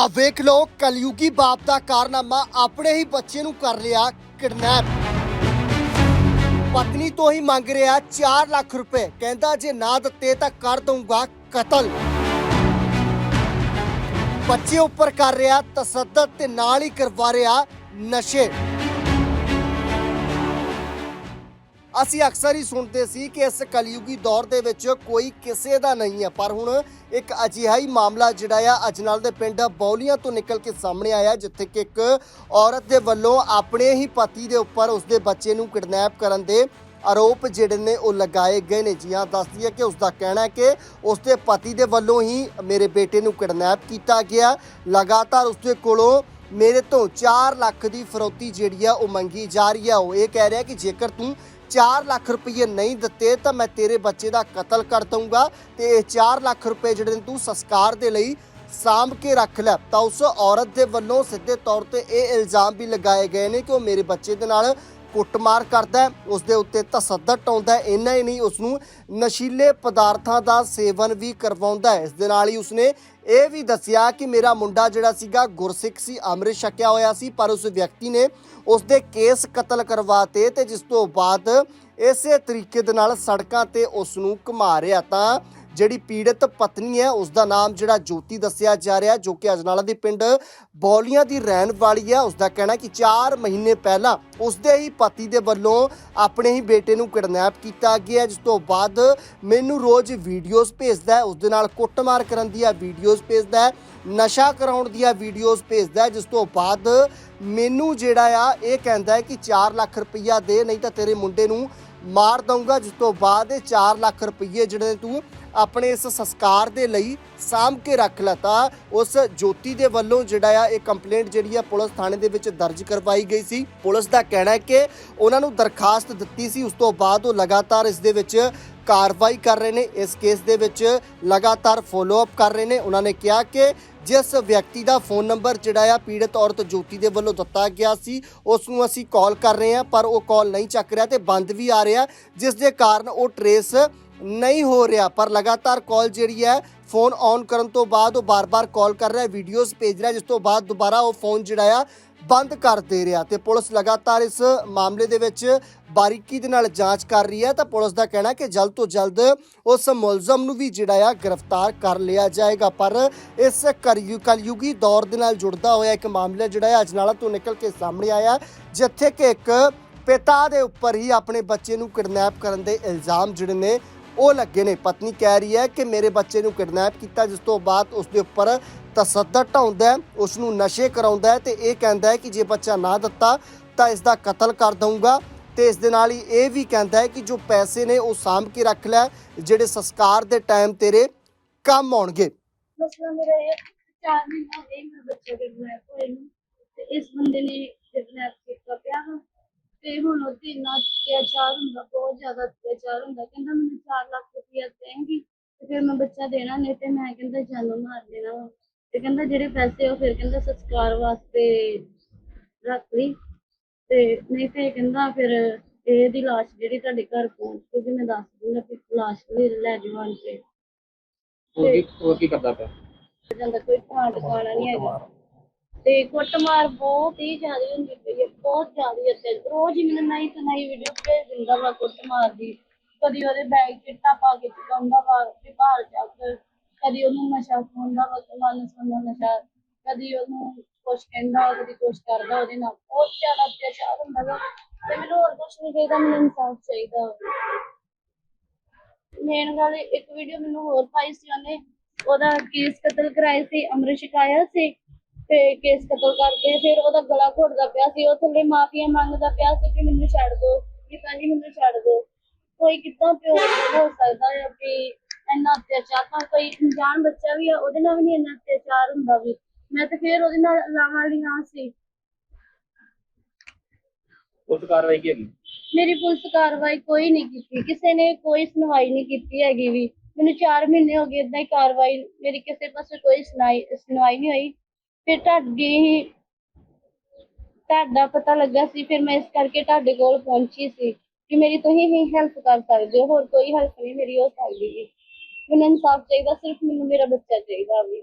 ਆ ਵੇਖ ਲਓ, ਕਲਯੁਗੀ ਬਾਪ ਦਾ ਕਾਰਨਾਮਾ ਆਪਣੇ ਹੀ ਬੱਚੇ ਨੂੰ ਕਰ ਲਿਆ ਕਿਡਨੈਪ। ਪਤਨੀ ਤੋਂ ਹੀ ਮੰਗ ਰਿਹਾ 4 ਲੱਖ ਰੁਪਏ। ਕਹਿੰਦਾ, ਜੇ ਨਾ ਦਿੱਤੇ ਤਾਂ ਕਰ ਦਊਂਗਾ ਕਤਲ। ਬੱਚੇ ਉੱਪਰ ਕਰ ਰਿਹਾ ਤਸੱਦਦ ਤੇ ਨਾਲ ਹੀ ਕਰਵਾ ਰਿਹਾ ਨਸ਼ੇ। ਅਸੀਂ ਅਕਸਰ ਹੀ ਸੁਣਦੇ ਸੀ ਕਿ ਇਸ ਕਲਯੁਗੀ ਦੌਰ ਦੇ ਵਿੱਚ ਕੋਈ ਕਿਸੇ ਦਾ ਨਹੀਂ ਹੈ, ਪਰ ਹੁਣ ਇੱਕ ਅਜਿਹਾ ਹੀ ਮਾਮਲਾ ਜਿਹੜਾ ਆ, ਅਜਨਲ ਦੇ ਪਿੰਡ ਬੌਲੀਆਂ ਤੋਂ ਨਿਕਲ ਕੇ ਸਾਹਮਣੇ ਆਇਆ, ਜਿੱਥੇ ਕਿ ਇੱਕ ਔਰਤ ਦੇ ਵੱਲੋਂ ਆਪਣੇ ਹੀ ਪਤੀ ਦੇ ਉੱਪਰ ਉਸਦੇ ਬੱਚੇ ਨੂੰ ਕਿਡਨੈਪ ਕਰਨ ਦੇ ਆਰੋਪ ਜਿਹੜੇ ਨੇ ਉਹ ਲਗਾਏ ਗਏ ਨੇ। ਜੀ ਹਾਂ, ਦੱਸਦੀ ਹੈ ਕਿ ਉਸ ਦਾ ਕਹਿਣਾ ਹੈ ਕਿ ਉਸਦੇ ਪਤੀ ਦੇ ਵੱਲੋਂ ਹੀ ਮੇਰੇ ਬੇਟੇ ਨੂੰ ਕਿਡਨੈਪ ਕੀਤਾ ਗਿਆ। ਲਗਾਤਾਰ ਉਸਦੇ ਕੋਲੋਂ ਮੇਰੇ ਤੋਂ 4 ਲੱਖ ਦੀ ਫਰੋਤੀ ਜਿਹੜੀ ਆ, ਉਹ ਮੰਗੀ ਜਾ ਰਹੀ ਆ। ਉਹ ਇਹ ਕਹਿ ਰਿਹਾ ਕਿ ਜੇਕਰ ਤੂੰ 4 ਲੱਖ ਰੁਪਏ ਨਹੀਂ ਦਿੱਤੇ ਤਾਂ ਮੈਂ ਤੇਰੇ ਬੱਚੇ ਦਾ ਕਤਲ ਕਰ ਦਊਂਗਾ ਤੇ ਇਹ 4 ਲੱਖ ਰੁਪਏ ਜਿਹੜੇ ਨੇ ਤੂੰ ਸੰਸਕਾਰ ਦੇ ਲਈ ਸਾਂਭ ਕੇ ਰੱਖ ਲੈ। ਤਾਂ ਉਸ ਔਰਤ ਦੇ ਵੱਲੋਂ ਸਿੱਧੇ ਤੌਰ ਤੇ ਇਹ ਇਲਜ਼ਾਮ ਵੀ ਲਗਾਏ ਗਏ ਨੇ ਕਿ ਉਹ ਮੇਰੇ ਬੱਚੇ ਦੇ ਨਾਲ ਕੁੱਟਮਾਰ ਕਰਦਾ ਹੈ, ਉਸ ਦੇ ਉੱਤੇ ਤਸੱਦਦ ਟਾਉਂਦਾ ਹੈ, ਇੰਨਾ ਹੀ ਨਹੀਂ, ਉਸ ਨੂੰ ਨਸ਼ੀਲੇ ਪਦਾਰਥਾਂ ਦਾ ਸੇਵਨ ਵੀ ਕਰਵਾਉਂਦਾ ਹੈ। ਇਸ ਦੇ ਨਾਲ ਹੀ ਉਸਨੇ ਇਹ ਵੀ ਦੱਸਿਆ ਕਿ ਮੇਰਾ ਮੁੰਡਾ ਜਿਹੜਾ ਸੀਗਾ ਗੁਰਸਿੱਖ ਸੀ, ਅੰਮ੍ਰਿਤ ਛਕਿਆ ਹੋਇਆ ਸੀ, ਪਰ ਉਸ ਵਿਅਕਤੀ ਨੇ ਉਸ ਦੇ ਕੇਸ ਕਤਲ ਕਰਵਾਤੇ ਤੇ ਜਿਸ ਤੋਂ ਬਾਅਦ ਇਸੇ ਤਰੀਕੇ ਦੇ ਨਾਲ ਸੜਕਾਂ ਤੇ ਉਸ ਨੂੰ ਘੁਮਾ ਰਿਹਾ ਤਾਂ ਜਿਹੜੀ ਪੀੜਤ ਪਤਨੀ ਹੈ ਉਸ ਦਾ ਨਾਮ ਜਿਹੜਾ ਜੋਤੀ ਦੱਸਿਆ ਜਾ ਰਿਹਾ, ਜੋ ਕਿ ਅਜਨਾਲਾ ਦੇ ਪਿੰਡ ਬੌਲੀਆਂ ਦੀ ਰਹਿਣ ਵਾਲੀ ਹੈ। ਉਸ ਦਾ ਕਹਿਣਾ ਕਿ 4 ਮਹੀਨੇ ਪਹਿਲਾਂ ਉਸ ਦੇ ਹੀ ਪਤੀ ਦੇ ਵੱਲੋਂ ਆਪਣੇ ਹੀ ਬੇਟੇ ਨੂੰ ਕਿਡਨੈਪ ਕੀਤਾ ਗਿਆ ਜਿਸ ਤੋਂ ਬਾਅਦ ਮੈਨੂੰ ਰੋਜ਼ ਵੀਡੀਓਜ਼ ਭੇਜਦਾ ਹੈ ਉਸ ਦੇ ਨਾਲ ਕੁੱਟਮਾਰ ਕਰਨ ਦੀਆਂ ਵੀਡੀਓਜ਼ ਭੇਜਦਾ ਹੈ, ਨਸ਼ਾ ਕਰਾਉਣ ਦੀਆਂ ਵੀਡੀਓਜ਼ ਭੇਜਦਾ ਹੈ, ਜਿਸ ਤੋਂ ਬਾਅਦ ਮੈਨੂੰ ਜਿਹੜਾ ਆ, ਇਹ ਕਹਿੰਦਾ ਹੈ ਕਿ 4 ਲੱਖ ਰੁਪਈਆ ਦੇ, ਨਹੀਂ ਤਾਂ ਤੇਰੇ ਮੁੰਡੇ ਨੂੰ ਮਾਰ ਦਊਂਗਾ, ਜਿਸ ਤੋਂ ਬਾਅਦ ਇਹ 4 ਲੱਖ ਰੁਪਈਏ ਜਿਹੜੇ ਤੂੰ ਆਪਣੇ ਇਸ ਸੰਸਕਾਰ ਦੇ ਲਈ ਸਾਂਭ ਕੇ ਰੱਖ ਲੈ ਤਾਂ ਉਸ ਜੋਤੀ ਦੇ ਵੱਲੋਂ ਜਿਹੜਾ ਆ, ਇਹ ਕੰਪਲੇਂਟ ਜਿਹੜੀ ਆ, ਪੁਲਿਸ ਥਾਣੇ ਦੇ ਵਿੱਚ ਦਰਜ ਕਰਵਾਈ ਗਈ ਸੀ। ਪੁਲਿਸ ਦਾ ਕਹਿਣਾ ਹੈ ਕਿ ਉਹਨਾਂ ਨੂੰ ਦਰਖਾਸਤ ਦਿੱਤੀ ਸੀ। ਉਸ ਤੋਂ ਬਾਅਦ ਉਹ ਲਗਾਤਾਰ ਇਸ ਦੇ ਵਿੱਚ ਕਾਰਵਾਈ ਕਰ ਰਹੇ ਨੇ। ਇਸ ਕੇਸ ਦੇ ਵਿੱਚ ਲਗਾਤਾਰ ਫੋਲੋ ਅਪ ਕਰ ਰਹੇ ਨੇ। ਉਹਨਾਂ ਨੇ ਕਿਹਾ ਕਿ ਜਿਸ ਵਿਅਕਤੀ ਦਾ ਫੋਨ ਨੰਬਰ ਜਿਹੜਾ ਆ, ਪੀੜਤ ਔਰਤ ਜੋਤੀ ਦੇ ਵੱਲੋਂ ਦਿੱਤਾ ਗਿਆ ਸੀ, ਉਸ ਨੂੰ ਅਸੀਂ ਕਾਲ ਕਰ ਰਹੇ ਹਾਂ, ਪਰ ਉਹ ਕਾਲ ਨਹੀਂ ਚੱਕ ਰਿਹਾ ਤੇ ਬੰਦ ਵੀ ਆ ਰਿਹਾ। ਜਿਸ ਦੇ ਕਾਰਨ ਉਹ ਟਰੇਸ ਨਹੀਂ ਹੋ ਰਿਹਾ, ਪਰ ਲਗਾਤਾਰ ਕਾਲ ਜਿਹੜੀ ਹੈ ਫੋਨ ਔਨ ਕਰਨ ਤੋਂ ਬਾਅਦ ਉਹ ਬਾਰ-ਬਾਰ ਕਾਲ ਕਰ ਰਿਹਾ ਵੀਡੀਓਜ਼ ਭੇਜ ਰਿਹਾ, ਜਿਸ ਤੋਂ ਬਾਅਦ ਦੁਬਾਰਾ ਉਹ ਫੋਨ ਜਿਹੜਾ ਆ, ਬੰਦ ਕਰ ਦੇ ਰਿਹਾ ਤੇ ਪੁਲਿਸ ਲਗਾਤਾਰ ਇਸ ਮਾਮਲੇ ਦੇ ਵਿੱਚ ਬਾਰੀਕੀ ਦੇ ਨਾਲ ਜਾਂਚ ਕਰ ਰਹੀ ਹੈ। ਤਾਂ ਪੁਲਿਸ ਦਾ ਕਹਿਣਾ ਕਿ ਜਲਦ ਤੋਂ ਜਲਦ ਉਸ ਮੁਲਜ਼ਮ ਨੂੰ ਵੀ ਜਿਹੜਾ ਆ, ਗ੍ਰਿਫਤਾਰ ਕਰ ਲਿਆ ਜਾਏਗਾ। ਪਰ ਇਸ ਕਲਯੁ- ਕਲਯੁਗੀ ਦੌਰ ਦੇ ਨਾਲ ਜੁੜਦਾ ਹੋਇਆ ਇੱਕ ਮਾਮਲਾ ਜਿਹੜਾ ਹੈ ਅਜਨਾਲਾ ਤੋਂ ਨਿਕਲ ਕੇ ਸਾਹਮਣੇ ਆਇਆ, ਜਿੱਥੇ ਕਿ ਇੱਕ ਪਿਤਾ ਦੇ ਉੱਪਰ ਹੀ ਆਪਣੇ ਬੱਚੇ ਨੂੰ ਕਿਡਨੈਪ ਕਰਨ ਦੇ ਇਲਜ਼ਾਮ ਜਿਹੜੇ ਨੇ ਉਹ ਲੱਗੇ ਨੇ। ਪਤਨੀ ਕਹਿ ਰਹੀ ਹੈ ਕਿ ਮੇਰੇ ਬੱਚੇ ਨੂੰ ਕਿਡਨੈਪ ਕੀਤਾ, ਜਿਸ ਤੋਂ ਬਾਅਦ ਉਸ ਦੇ ਉੱਪਰ ਤਸੱਦਦ ਢਾਉਂਦਾ ਉਸ ਨੂੰ ਨਸ਼ੇ ਕਰਾਉਂਦਾ ਹੈ ਤੇ ਇਹ ਕਹਿੰਦਾ ਹੈ ਕਿ ਜੇ ਬੱਚਾ ਨਾ ਦਿੱਤਾ ਤਾਂ ਇਸ ਦਾ ਕਤਲ ਕਰ ਦਊਂਗਾ। ਤੇ ਇਸ ਦੇ ਨਾਲ ਹੀ ਇਹ ਵੀ ਕਹਿੰਦਾ ਹੈ ਕਿ ਜੋ ਪੈਸੇ ਨੇ ਉਹ ਸਾਂਭ ਕੇ ਰੱਖ ਲੈ, ਜਿਹੜੇ ਸੰਸਕਾਰ ਦੇ ਟਾਈਮ ਤੇਰੇ ਕੰਮ ਆਉਣਗੇ। ਮਸਲਾ ਮੇਰਾ ਇਹ ਹੈ ਕਿ ਚਾਰ ਮਹੀਨੇ ਹੋ ਗਏ ਮੇਰੇ ਬੱਚੇ ਦੇ ਕਿਡਨੈਪ ਹੋਏ ਨੂੰ। ਤੇ ਇਸ ਬੰਦੇ ਨੇ ਕਿਡਨੈਪ ਤੇ ਹੁਣ ਉਹਦੇ ਇੰਨਾ ਅਤਿਆਚਾਰ ਹੁੰਦਾ ਬਹੁਤ ਜ਼ਿਆਦਾ ਅਤਿਆਚਾਰ ਹੁੰਦਾ ਕਹਿੰਦਾ ਮੈਨੂੰ 4 ਲੱਖ ਰੁਪਇਆ ਦੇਂਗੀ ਤੇ ਫਿਰ ਮੈਂ ਬੱਚਾ ਦੇਣਾ ਨਹੀਂ ਤੇ ਮੈਂ ਕਹਿੰਦਾ ਜਾਨੋਂ ਮਾਰ ਦੇਣਾ ਵਾ। ਤੇ ਕਹਿੰਦਾ ਜਿਹੜੇ ਪੈਸੇ ਉਹ ਫਿਰ ਕਹਿੰਦਾ ਸੰਸਕਾਰ ਵਾਸਤੇ ਰੱਖ ਲਈ। ਤੇ ਨਹੀਂ ਤੇ ਕਹਿੰਦਾ ਫਿਰ ਇਹਦੀ ਲਾਸ਼ ਜਿਹੜੀ ਤੁਹਾਡੇ ਘਰ ਪਹੁੰਚ ਜੂਗੀ ਮੈਂ ਦੱਸ ਦੂੰਗਾ ਕਿ ਲਾਸ਼ ਵੀ ਲੈ ਕੇ। ਹੋਰ ਕੀ ਹੋਰ ਕੀ ਕਰਦਾ ਪਿਆ? ਜਾਂਦਾ ਕੋਈ ਥਾਂ ਟਿਕਾਣਾ ਨਹੀਂ ਹੈਗਾ। ਤੇ ਕੁੱਟਮਾਰ ਬਹੁਤ ਹੀ ਜ਼ਿਆਦਾ ਹੁੰਦੀ ਪਈ ਹੈ, ਬਹੁਤ ਜ਼ਿਆਦਾ ਅਤੇ ਰੋਜ਼ ਹੀ ਮੈਨੂੰ ਨਈ ਤੋਂ ਨਈ ਵੀਡੀਓ ਭੇਜ ਦਿੰਦਾ ਵਾ ਕੁੱਟਮਾਰ ਦੀ। ਕਦੀ ਉਹਦੇ ਬੈਗ ਚਿੱਟਾ ਪਾ ਕੇ ਚੁਕਾਉਂਦਾ ਵਾ ਤੇ ਭਾਲ ਚੱਕ ਕਦੀ ਉਹਨੂੰ ਨਸ਼ਾ ਖਵਾਉਂਦਾ ਵਾ ਕਮਾਲ ਸੁਣਦਾ ਨਸ਼ਾ। ਕਦੀ ਉਹਨੂੰ ਕੁਛ ਕਹਿੰਦਾ, ਕਦੀ ਕੁਛ ਕਰਦਾ ਉਹਦੇ ਨਾਲ। ਬਹੁਤ ਜ਼ਿਆਦਾ ਅਤਿਆਚਾਰ ਹੁੰਦਾ ਵਾ ਤੇ ਮੈਨੂੰ ਹੋਰ ਕੁਛ ਨਹੀਂ ਚਾਹੀਦਾ, ਮੈਨੂੰ ਇਨਸਾਫ ਚਾਹੀਦਾ। ਮੇਨ ਗੱਲ ਇੱਕ ਵੀਡੀਓ ਮੈਨੂੰ ਹੋਰ ਪਾਈ ਸੀ ਉਹਨੇ, ਉਹਦਾ ਕੇਸ ਕਤਲ ਕਰਾਇਆ ਸੀ ਅਮਰ ਸ਼ਿਕਾਇਆ ਸੀ। ਤੇ ਕੇਸ ਕਤਲ ਕਰਦੇ ਫਿਰ ਉਹਦਾ ਗਲਾ ਘੁੱਟਦਾ ਪਿਆ ਸੀ ਉਹ ਥੱਲੇ ਮਾਫੀਆ ਮੰਗਦਾ ਪਿਆ ਸੀ ਕਿ ਮੈਨੂੰ ਛੱਡ ਦਿਓ ਕਿ ਭਾਜੀ ਮੈਨੂੰ ਛੱਡ ਦਿਓ ਕੋਈ ਕਿੱਦਾਂ ਪਿਓ ਹੋ ਸਕਦਾ ਹੈ ਕਿ ਇੰਨਾ ਅਤਿਆਚਾਰ? ਤਾਂ ਕੋਈ ਅਣਜਾਣ ਬੱਚਾ ਵੀ ਆ ਉਹਦੇ ਨਾਲ ਵੀ ਨਹੀਂ ਇੰਨਾ ਅਤਿਆਚਾਰ ਹੁੰਦਾ ਵੀ। ਮੈਂ ਤੇ ਫਿਰ ਉਹਦੇ ਨਾਲ ਲਾਵਾਂ ਵਾਲੀ ਹਾਂ ਸੀ। ਉਸ ਕਾਰਵਾਈ ਕੀ ਹੈਗੀ? ਮੇਰੀ ਪੁਲਿਸ ਕਾਰਵਾਈ ਕੋਈ ਨਹੀਂ ਕੀਤੀ ਕਿਸੇ ਨੇ ਕੋਈ ਸੁਣਵਾਈ ਨਹੀਂ ਕੀਤੀ ਹੈਗੀ ਵੀ। ਮੈਨੂੰ 4 ਮਹੀਨੇ ਹੋ ਗਏ ਇਦਾਂ ਹੀ ਕਾਰਵਾਈ ਮੇਰੀ ਕਿਸੇ ਪਾਸੇ ਕੋਈ ਸੁਣਾਈ ਸੁਣਵਾਈ ਨਹੀਂ ਹੋਈ। ਫਿਰ ਤੁਹਾਡੀ ਹੀ ਤੁਹਾਡਾ ਪਤਾ ਲੱਗਾ ਸੀ, ਫਿਰ ਮੈਂ ਇਸ ਕਰਕੇ ਤੁਹਾਡੇ ਕੋਲ ਪਹੁੰਚੀ ਸੀ ਕਿ ਮੇਰੀ ਤੁਸੀਂ ਹੀ ਹੈਲਪ ਕਰ ਸਕਦੇ ਹੋ, ਹੋਰ ਕੋਈ ਹੈਲਪ ਨਹੀਂ ਮੇਰੀ ਹੋ ਸਕਦੀ ਜੀ। ਮੈਨੂੰ ਇਨਸਾਫ ਚਾਹੀਦਾ, ਸਿਰਫ ਮੈਨੂੰ ਮੇਰਾ ਬੱਚਾ ਚਾਹੀਦਾ ਵੀ।